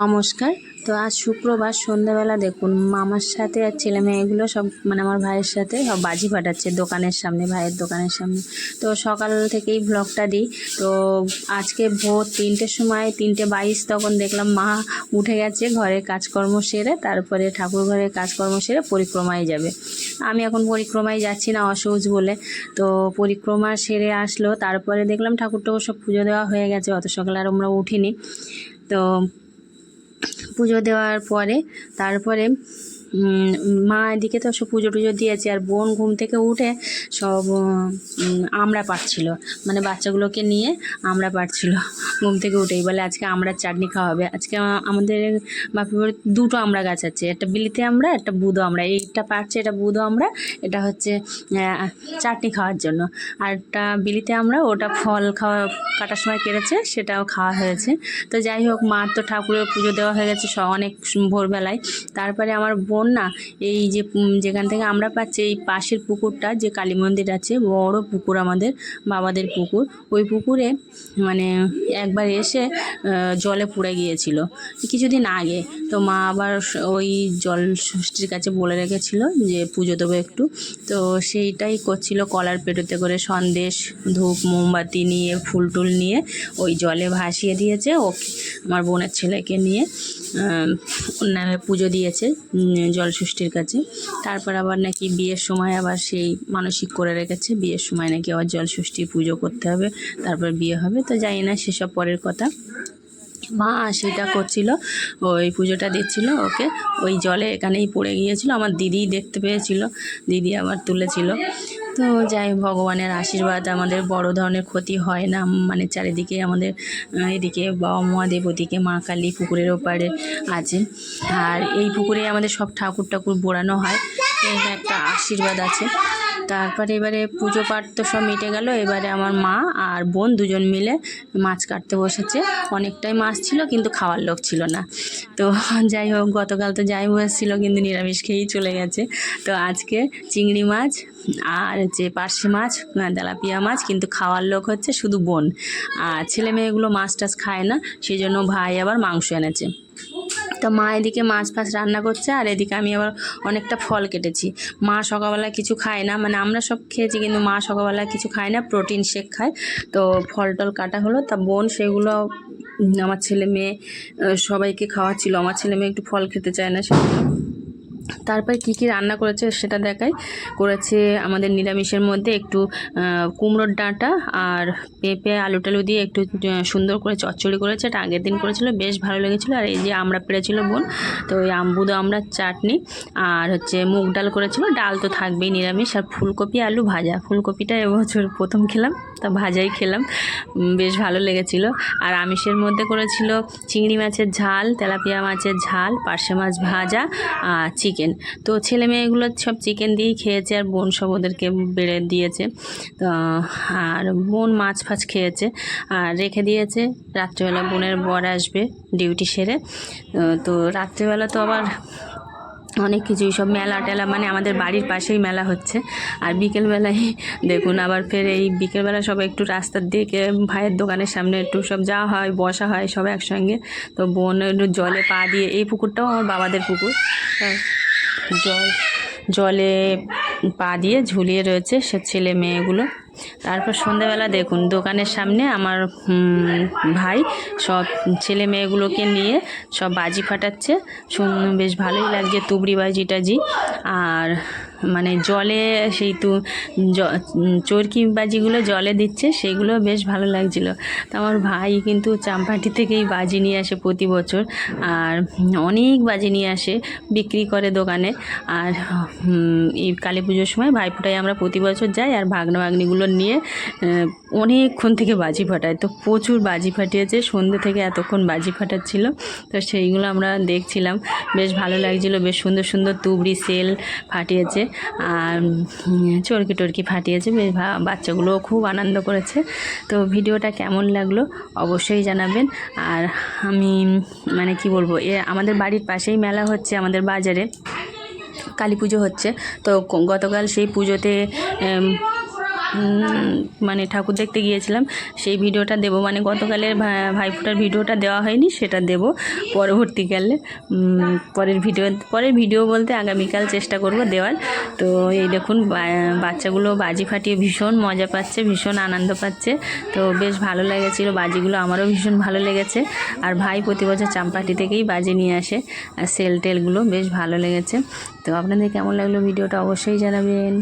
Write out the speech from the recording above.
নমস্কার তো আজ শুক্রবার সন্ধ্যাবেলা দেখুন, মামার সাথে আর ছেলে মেয়েগুলো সব মানে আমার ভাইয়ের সাথে সব বাজি ফাটাচ্ছে দোকানের সামনে, ভাইয়ের দোকানের সামনে। তো সকাল থেকেই ব্লগটা দিই। তো আজকে ভোর তিনটের সময়, তিনটে বাইশ তখন দেখলাম মা উঠে গেছে ঘরে কাজকর্ম সেরে, তারপরে ঠাকুর ঘরে কাজকর্ম সেরে পরিক্রমায় যাবে। আমি এখন পরিক্রমায় যাচ্ছি না, অসহজ বলে। তো পরিক্রমা সেরে আসলো, তারপরে দেখলাম ঠাকুর টাকুর সব পুজো দেওয়া হয়ে গেছে, অত সকালে আর আমরা উঠিনি। তো পুজো দেওয়ার পরে তারপরে মা এদিকে তো সব পুজো টুজো দিয়েছে, আর বোন ঘুম থেকে উঠে সব আমড়া পাচ্ছিল মানে বাচ্চাগুলোকে নিয়ে আমড়া পাচ্ছিল ঘুম থেকে উঠেই বলে আজকে আমরা চাটনি খাওয়া হবে। আজকে আমাদের বাপের বাড়িতে দুটো আমড়া গাছ আছে। একটা বিলিতে আমরা, একটা বুধো আমরা। এইটা পাচ্ছে এটা বুধো আমরা, এটা হচ্ছে চাটনি খাওয়ার জন্য। আর একটা বিলিতে আমরা, ওটা ফল খাওয়া, কাটার সময় কেটেছে, সেটাও খাওয়া হয়েছে। তো যাই হোক মার তো ঠাকুরের পুজো দেওয়া হয়ে গেছে অনেক ভোরবেলায়। তারপরে আমার বোন না এই যে যেখান থেকে আমরা পাচ্ছি এই পাশের পুকুরটা, যে কালী মন্দির আছে, বড় পুকুর আমাদের, বাবাদের পুকুর। ওই পুকুরে মানে একবার এসে জলে পড়ে গিয়েছিল। কিছুদিন আগে। তো মা আবার ওই জল ষষ্ঠীর কাছে বলে রেখেছিল যে, পুজো দেবো একটু। তো সেইটাই করছিল কলার পেটোতে করে সন্দেশ, ধূপ, মোমবাতি নিয়ে, ফুল টুল নিয়ে, ওই জলে ভাসিয়ে দিয়েছে। ও আমার বোনের ছেলেকে নিয়ে নামে পুজো দিয়েছে। জল ষষ্ঠীর কাছে তারপর আবার নাকি বিয়ের সময় আবার সেই মানসিক করে রেখেছে। বিয়ের সময় নাকি আবার জল ষষ্ঠী পুজো করতে হবে, তারপর বিয়ে হবে। তো জানি না সেসব পরের কথা। মা সেটা করছিল, ওই পুজোটা দিচ্ছিল ওকে। ওই জলে এখানেই পড়ে গিয়েছিল। আমার দিদি দেখতে পেয়েছিল। দিদি আবার তুলেছিল। তো যাই ভগবানের আশীর্বাদ আমাদের বড় ধরনের ক্ষতি হয় না। মানে চারিদিকে আমাদের এদিকে বাবা মহাদেব, ওদিকে মা কালী পুকুরের ওপারে আছে। আর এই পুকুরে আমাদের সব ঠাকুর ঠাকুর বোড়ানো হয়। একটা আশীর্বাদ আছে। তারপরে এবারে পুজো পাঠ তো সব মিটে গেল। এবারে আমার মা আর বোন দুজন মিলে মাছ কাটতে বসেছে। অনেকটাই মাছ ছিল, কিন্তু খাওয়ার লোক ছিল না। তো যাই হোক, গতকাল তো যাই এসেছিল কিন্তু নিরামিষ খেয়েই চলে গেছে। তো আজকে চিংড়ি মাছ আর হচ্ছে পার্শে মাছ তেলাপিয়া মাছ, কিন্তু খাওয়ার লোক হচ্ছে শুধু বোন। আর ছেলে মেয়েগুলো মাছ টাছ খায় না সেই জন্য ভাই আবার মাংস এনেছে। তো মা এদিকে মাছ ফাছ রান্না করছে, আর এদিকে আমি আবার অনেকটা ফল কেটেছি। মা সকালবেলা কিছু খায় না মানে আমরা সব খেয়েছি, কিন্তু মা সকালবেলা কিছু খায় না, প্রোটিন শেক খায়। তো ফল টল কাটা হলো, তা বোন সেগুলো আমার ছেলে মেয়ে সবাইকে খাওয়াচ্ছিল। আমার ছেলে মেয়ে একটু ফল খেতে চায় না সেগুলো তারপর কী কী রান্না করেছে সেটা দেখাই। করেছে আমাদের নিরামিষের মধ্যে একটু কুমড়োর ডাঁটা আর পেঁপে আলু টালু দিয়ে একটু সুন্দর করে চচ্চড়ি করেছে। এটা আগের দিন করেছিল, বেশ ভালো লেগেছিলো। আর এই যে আমরা পেরেছিল বোন, তো ওই আম্বুদো আমরা চাটনি আর হচ্ছে মুগ ডাল করেছিল। ডাল তো থাকবেই নিরামিষ আর ফুলকপি, আলু ভাজা। ফুলকপিটা এবছর প্রথম খেলাম, তা ভাজাই খেলাম। বেশ ভালো লেগেছিল। আর আমিষের মধ্যে করেছিল চিংড়ি মাছের ঝাল, তেলাপিয়া মাছের ঝাল, পার্শে মাছ ভাজা আর চিকেন। তো ছেলে মেয়েগুলো সব চিকেন দিয়েই খেয়েছে আর বোন সব ওদেরকে বেড়ে দিয়েছে। তো, আর বোন মাছ ফাছ খেয়েছে আর রেখে দিয়েছে। রাত্রেবেলা বোনের বর আসবে ডিউটি সেরে। তো রাত্রেবেলা তো আবার অনেক কিছুই সব মেলা টেলা মানে আমাদের বাড়ির পাশেই মেলা হচ্ছে। আর বিকেলবেলায় দেখুন আবার ফের এই বিকেলবেলা সব একটু রাস্তার দিকে, ভাইয়ের দোকানের সামনে একটু সব যাওয়া হয়, বসা হয় সব একসঙ্গে। তো বোন জলে পা দিয়ে, এই পুকুরটাও আমার বাবাদের পুকুর। তা জল, জলে পা দিয়ে ঝুলিয়ে রয়েছে সে ছেলে মেয়েগুলো। তারপর সন্ধ্যাবেলা দেখুন, দোকানের সামনে আমার ভাই সব ছেলে মেয়েগুলোকে নিয়ে সব বাজি ফাটাচ্ছে। বেশ ভালোই লাগছে, তুবড়ি বাজি টাজি আর মানে জলে সেই তু চরকি বাজিগুলো জলে দিচ্ছে, সেগুলো বেশ ভালো লাগছিল। তো আমার ভাই কিন্তু চাম্পাটি থেকেই বাজি নিয়ে আসে প্রতি বছর। আর অনেক বাজি নিয়ে আসে, বিক্রি করে দোকানে। আর এই কালী পুজোর সময় ভাইফোঁটায় আমরা প্রতি বছর যাই, আর ভাগনা ভাগ্নিগুলো নিয়ে অনেকক্ষণ থেকে বাজি ফাটায় তো প্রচুর বাজি ফাটিয়েছে সন্ধ্যে থেকে এতক্ষণ বাজি ফাটাচ্ছিল। তো সেইগুলো আমরা দেখছিলাম। বেশ ভালো লাগছিল, বেশ সুন্দর সুন্দর তুবড়ি সেল ফাটিয়েছে। আর চর্কি টরকি ফাটিয়েছে বাচ্চাগুলোও খুব আনন্দ করেছে। তো ভিডিওটা কেমন লাগল অবশ্যই জানাবেন। আর আমি মানে কি বলব, এ আমাদের বাড়ির পাশেই মেলা হচ্ছে, আমাদের বাজারে। কালী পুজো হচ্ছে। তো গতকাল সেই পুজোতে মানে ঠাকুর দেখতে গিয়েছিলাম, সেই ভিডিওটা দেবো। মানে গতকালের ভাইফোঁটার ভিডিওটা দেওয়া হয়নি, সেটা দেব পরবর্তীকালে। পরের ভিডিও পরের ভিডিও বলতে আগামীকাল চেষ্টা করব দেওয়ার। তো এই দেখুন বাচ্চাগুলো বাজি ফাটিয়ে ভীষণ মজা পাচ্ছে, ভীষণ আনন্দ পাচ্ছে। তো বেশ ভালো লেগেছিলো, বাজিগুলো আমারও ভীষণ ভালো লেগেছে। আর ভাই প্রতি বছর চাম্পাটি থেকেই বাজি নিয়ে আসে, আর সেল টেলগুলো বেশ ভালো লেগেছে। তো আপনাদের কেমন লাগল ভিডিওটা অবশ্যই জানাবেন।